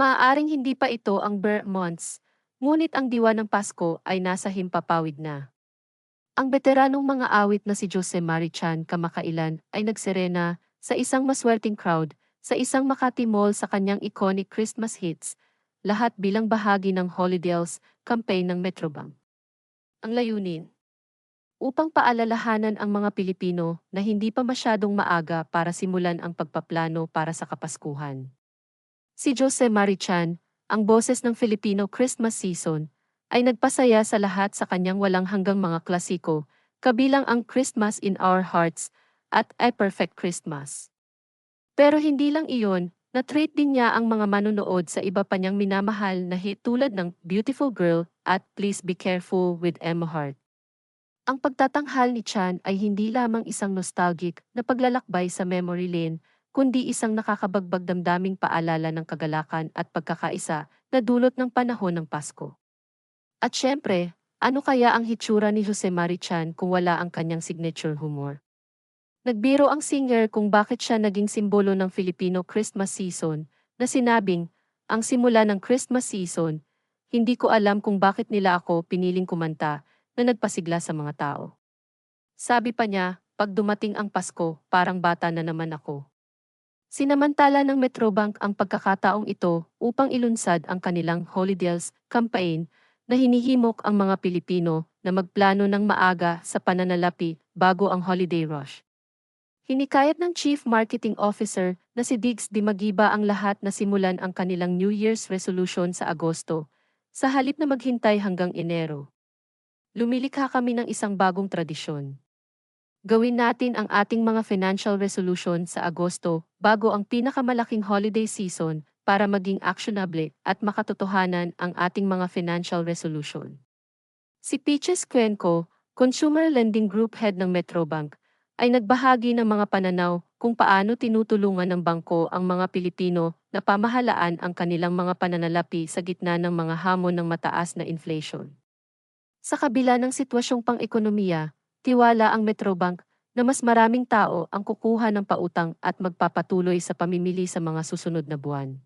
Maaaring hindi pa ito ang bare months, ngunit ang diwa ng Pasko ay nasa himpapawid na. Ang veteranong mga awit na si Jose Marichan kamakailan ay nagserena sa isang maswerteng crowd sa isang Makati Mall sa kanyang iconic Christmas hits, lahat bilang bahagi ng Holidays campaign ng Metrobank. Ang layunin upang paalalahanan ang mga Pilipino na hindi pa masyadong maaga para simulan ang pagpaplano para sa Kapaskuhan. Si Jose Marichan, ang boses ng Filipino Christmas season, ay nagpasaya sa lahat sa kanyang walang hanggang mga klasiko, kabilang ang Christmas in Our Hearts at A Perfect Christmas. Pero hindi lang iyon, na-treat din niya ang mga manonood sa iba pa niyang minamahal na hit tulad ng Beautiful Girl at Please Be Careful with Emma Hart. Ang pagtatanghal ni Chan ay hindi lamang isang nostalgic na paglalakbay sa memory lane, kundi isang nakakabagbag damdaming paalala ng kagalakan at pagkakaisa na dulot ng panahon ng Pasko. At syempre, ano kaya ang hitsura ni Jose Marichan kung wala ang kanyang signature humor? Nagbiro ang singer kung bakit siya naging simbolo ng Filipino Christmas season, na sinabing, ang simula ng Christmas season, hindi ko alam kung bakit nila ako piniling kumanta, na nagpasigla sa mga tao. Sabi pa niya, pag dumating ang Pasko, parang bata na naman ako. Sinamantala ng Metrobank ang pagkakataong ito upang ilunsad ang kanilang Holidays campaign na hinihimok ang mga Pilipino na magplano ng maaga sa pananalapi bago ang holiday rush. Hinikayat ng Chief Marketing Officer na si Diggs Di Magiba ang lahat na simulan ang kanilang New Year's resolution sa Agosto, sa halip na maghintay hanggang Enero. Lumilikha kami ng isang bagong tradisyon. Gawin natin ang ating mga financial resolution sa Agosto bago ang pinakamalaking holiday season para maging actionable at makatotohanan ang ating mga financial resolution. Si Peaches Cuenco, Consumer Lending Group Head ng Metrobank, ay nagbahagi ng mga pananaw kung paano tinutulungan ng bangko ang mga Pilipino na pamahalaan ang kanilang mga pananalapi sa gitna ng mga hamon ng mataas na inflation. Sa kabila ng sitwasyong pang-ekonomiya, tiwala ang Metrobank na mas maraming tao ang kukuha ng pautang at magpapatuloy sa pamimili sa mga susunod na buwan.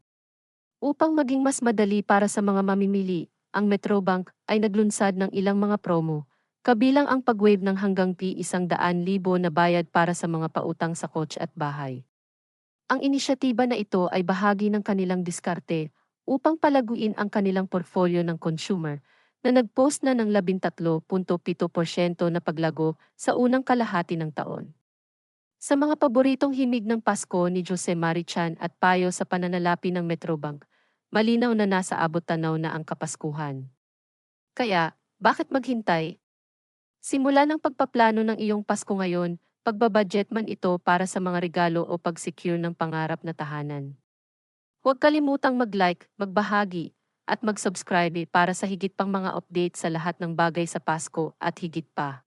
Upang maging mas madali para sa mga mamimili, ang Metrobank ay naglunsad ng ilang mga promo, kabilang ang pag-waive ng hanggang P isang daan libo na bayad para sa mga pautang sa kotse at bahay. Ang inisyatiba na ito ay bahagi ng kanilang diskarte upang palaguin ang kanilang portfolio ng consumer na nag-post na ng 13.7% na paglago sa unang kalahati ng taon. Sa mga paboritong himig ng Pasko ni Jose Marichan at payo sa pananalapi ng Metrobank, malinaw na nasa abot tanaw na ang Kapaskuhan. Kaya, bakit maghintay? Simula ng pagpaplano ng iyong Pasko ngayon, pagbabudget man ito para sa mga regalo o pag-secure ng pangarap na tahanan. Huwag kalimutang mag-like, magbahagi, at mag-subscribe para sa higit pang mga update sa lahat ng bagay sa Pasko at higit pa.